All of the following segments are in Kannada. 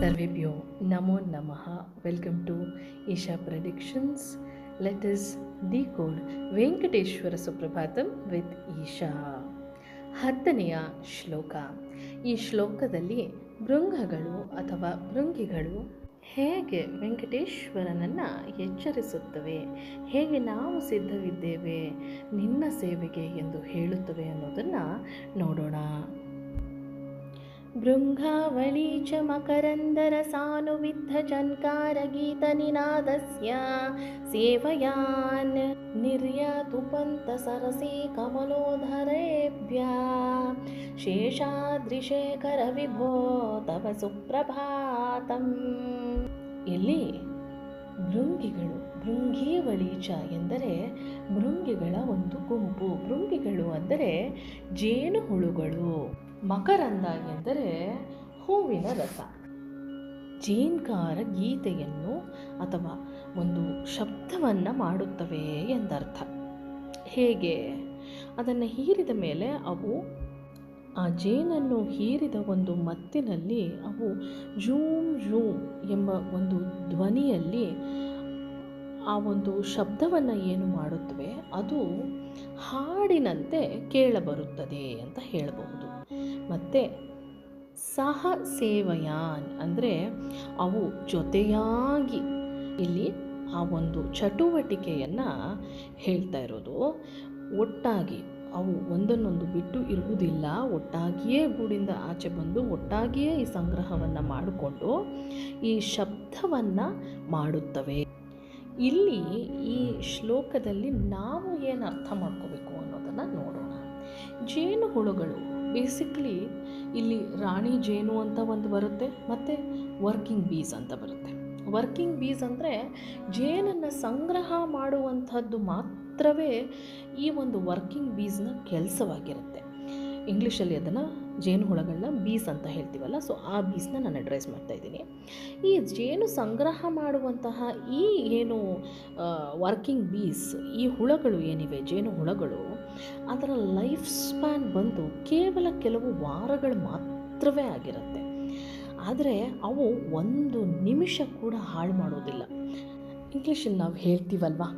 ಸರ್ವೇಭ್ಯೋ ನಮೋ ನಮಃ. Welcome to Isha predictions let us decode Venkateshwara Suprabhatam with Isha ಹತ್ತನೆಯ ಶ್ಲೋಕ. ಈ ಶ್ಲೋಕದಲ್ಲಿ ಭೃಂಗಗಳು ಅಥವಾ ಭೃಂಗಿಗಳು ಹೇಗೆ ವೆಂಕಟೇಶ್ವರನನ್ನು ಎಚ್ಚರಿಸುತ್ತವೆ? ಹೇಗೆ ನಾವು ಸಿದ್ಧವಿದ್ದೇವೆ? ನಿನ್ನ ಸೇವೆಗೆ ಎಂದು ಹೇಳುತ್ತವೆ ಅನ್ನೋದನ್ನು ನೋಡೋಣ. ಭೃಂಗಾವಳಿ ಚ मकरन्दरसानुविद्धझन्कारगीतनिनादस्य सेवयान् निर्यातु पन्तसरसे कमलोधरेभ्यः ಶೇಷಾದ್ರಿಶೇಖರವಿಭೋ ತವ ಸುಪ್ರಭಾತಂ ಇಲ್ಲಿ ಭೃಂಗಿಗಳು ಭೃಂಗೀವಳೀಚ ಎಂದರೆ ಭೃಂಗಿಗಳ ಒಂದು ಗುಂಪು ಭೃಂಗಿಗಳು ಅಂದರೆ ಜೇನುಹುಳುಗಳು ಮಕರಂದ ಎಂದರೆ ಹೂವಿನ ರಸ. ಜೇನ್ಕಾರ ಗೀತೆಯನ್ನು ಅಥವಾ ಒಂದು ಶಬ್ದವನ್ನು ಮಾಡುತ್ತವೆ ಎಂದರ್ಥ. ಹೇಗೆ? ಅದನ್ನು ಹೀರಿದ ಮೇಲೆ ಅವು, ಆ ಜೇನನ್ನು ಹೀರಿದ ಒಂದು ಮತ್ತಿನಲ್ಲಿ ಅವು ಜೂಮ್ ಜೂಮ್ ಎಂಬ ಒಂದು ಧ್ವನಿಯಲ್ಲಿ ಆ ಒಂದು ಶಬ್ದವನ್ನು ಏನು ಮಾಡುತ್ತವೆ? ಅದು ಹಾಡಿನಂತೆ ಕೇಳಬರುತ್ತದೆ ಅಂತ ಹೇಳಬಹುದು. ಮತ್ತು ಸಹ ಸೇವಯಾನ್ ಅಂದರೆ ಅವು ಜೊತೆಯಾಗಿ ಇಲ್ಲಿ ಆ ಒಂದು ಚಟುವಟಿಕೆಯನ್ನು ಹೇಳ್ತಾ ಇರೋದು. ಒಟ್ಟಾಗಿ ಅವು ಒಂದನ್ನೊಂದು ಬಿಟ್ಟು ಇರುವುದಿಲ್ಲ. ಒಟ್ಟಾಗಿಯೇ ಗೂಡಿಂದ ಆಚೆ ಬಂದು ಒಟ್ಟಾಗಿಯೇ ಈ ಸಂಗ್ರಹವನ್ನು ಮಾಡಿಕೊಂಡು ಈ ಶಬ್ದವನ್ನು ಮಾಡುತ್ತವೆ. ಇಲ್ಲಿ ಈ ಶ್ಲೋಕದಲ್ಲಿ ನಾವು ಏನು ಅರ್ಥ ಮಾಡ್ಕೋಬೇಕು ಅನ್ನೋದನ್ನು ನೋಡೋಣ. ಜೇನುಹುಳುಗಳು ಬೇಸಿಕ್ಲಿ ಇಲ್ಲಿ ರಾಣಿ ಜೇನು ಅಂತ ಒಂದು ಬರುತ್ತೆ, ಮತ್ತು ವರ್ಕಿಂಗ್ ಬೀಸ್ ಅಂತ ಬರುತ್ತೆ. ವರ್ಕಿಂಗ್ ಬೀಸ್ ಅಂದರೆ ಜೇನನ್ನು ಸಂಗ್ರಹ ಮಾಡುವಂಥದ್ದು ಮಾತ್ರವೇ ಈ ಒಂದು ವರ್ಕಿಂಗ್ ಬೀಸ್ನ ಕೆಲಸವಾಗಿರುತ್ತೆ. ಇಂಗ್ಲೀಷಲ್ಲಿ ಅದನ್ನು ಜೇನುಹುಳಗಳನ್ನ ಬೀಸ್ ಅಂತ ಹೇಳ್ತೀವಲ್ಲ ಸೊ ಆ ಬೀಸ್ನ ನಾನು ಅಡ್ರೈಸ್ ಮಾಡ್ತಾ ಇದ್ದೀನಿ. ಈ ಜೇನು ಸಂಗ್ರಹ ಮಾಡುವಂತಹ ಈ ಏನು ವರ್ಕಿಂಗ್ ಬೀಸ್ ಈ ಹುಳಗಳು ಏನಿವೆ, ಜೇನು ಹುಳಗಳು, ಅದರ ಲೈಫ್ ಸ್ಪ್ಯಾನ್ ಬಂದು ಕೇವಲ ಕೆಲವು ವಾರಗಳು ಮಾತ್ರವೇ ಆಗಿರುತ್ತೆ. ಆದರೆ ಅವು ಒಂದು ನಿಮಿಷ ಕೂಡ ಹಾಳು ಮಾಡೋದಿಲ್ಲ. ಇಂಗ್ಲೀಷಲ್ಲಿ ನಾವು ಹೇಳ್ತೀವಲ್ವಾ?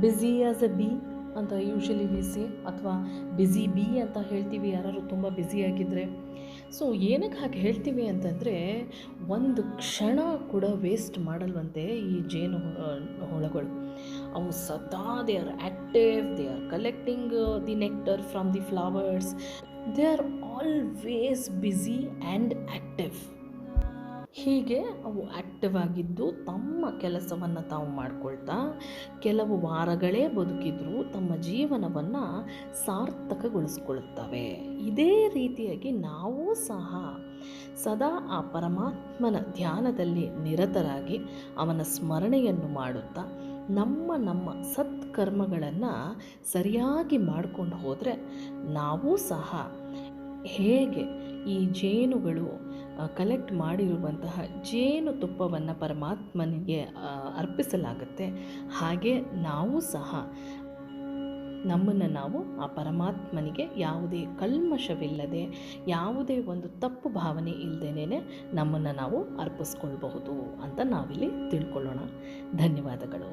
ಬ್ಯುಸಿ ಆಸ್ ಎ ಬಿ ಅಂತ ಯೂಶಲಿ ಬಿಸಿ ಅಥವಾ ಬ್ಯುಸಿ ಬಿ ಅಂತ ಹೇಳ್ತೀವಿ ಯಾರು ತುಂಬ ಬ್ಯುಸಿಯಾಗಿದ್ದರೆ ಸೊ ಏನಕ್ಕೆ ಹಾಗೆ ಹೇಳ್ತೀವಿ ಅಂತಂದರೆ, ಒಂದು ಕ್ಷಣ ಕೂಡ ವೇಸ್ಟ್ ಮಾಡಲ್ವಂತೆ ಈ ಜೇನು ಹುಳಗಳು. ಅವು ಸದಾ they are active they are collecting the nectar from the flowers they are always busy and active ಹೀಗೆ ಅವು ಆ್ಯಕ್ಟಿವ್ ಆಗಿದ್ದು ತಮ್ಮ ಕೆಲಸವನ್ನು ತಾವು ಮಾಡಿಕೊಳ್ತಾ ಕೆಲವು ವಾರಗಳೇ ಬದುಕಿದ್ರು ತಮ್ಮ ಜೀವನವನ್ನು ಸಾರ್ಥಕಗೊಳಿಸ್ಕೊಳ್ಳುತ್ತವೆ ಇದೇ ರೀತಿಯಾಗಿ ನಾವು ಸಹ ಸದಾ ಆ ಪರಮಾತ್ಮನ ಧ್ಯಾನದಲ್ಲಿ ನಿರತರಾಗಿ ಅವನ ಸ್ಮರಣೆಯನ್ನು ಮಾಡುತ್ತಾ ನಮ್ಮ ನಮ್ಮ ಸತ್ಕರ್ಮಗಳನ್ನು ಸರಿಯಾಗಿ ಮಾಡಿಕೊಂಡು ಹೋದರೆ ನಾವೂ ಸಹ ಹೇಗೆ ಈ ಜೇನುಗಳು ಕಲೆಕ್ಟ್ ಮಾಡಿರುವಂತಹ ಜೇನು ತುಪ್ಪವನ್ನು ಪರಮಾತ್ಮನಿಗೆ ಅರ್ಪಿಸಲಾಗುತ್ತೆ. ಹಾಗೆ ನಾವು ಸಹ ನಮ್ಮನ್ನು ನಾವು ಆ ಪರಮಾತ್ಮನಿಗೆ ಯಾವುದೇ ಕಲ್ಮಶವಿಲ್ಲದೆ, ಯಾವುದೇ ಒಂದು ತಪ್ಪು ಭಾವನೆ ಇಲ್ಲದೇನೆ ನಮ್ಮನ್ನು ನಾವು ಅರ್ಪಿಸ್ಕೊಳ್ಬಹುದು ಅಂತ ನಾವಿಲ್ಲಿ ತಿಳ್ಕೊಳ್ಳೋಣ. ಧನ್ಯವಾದಗಳು.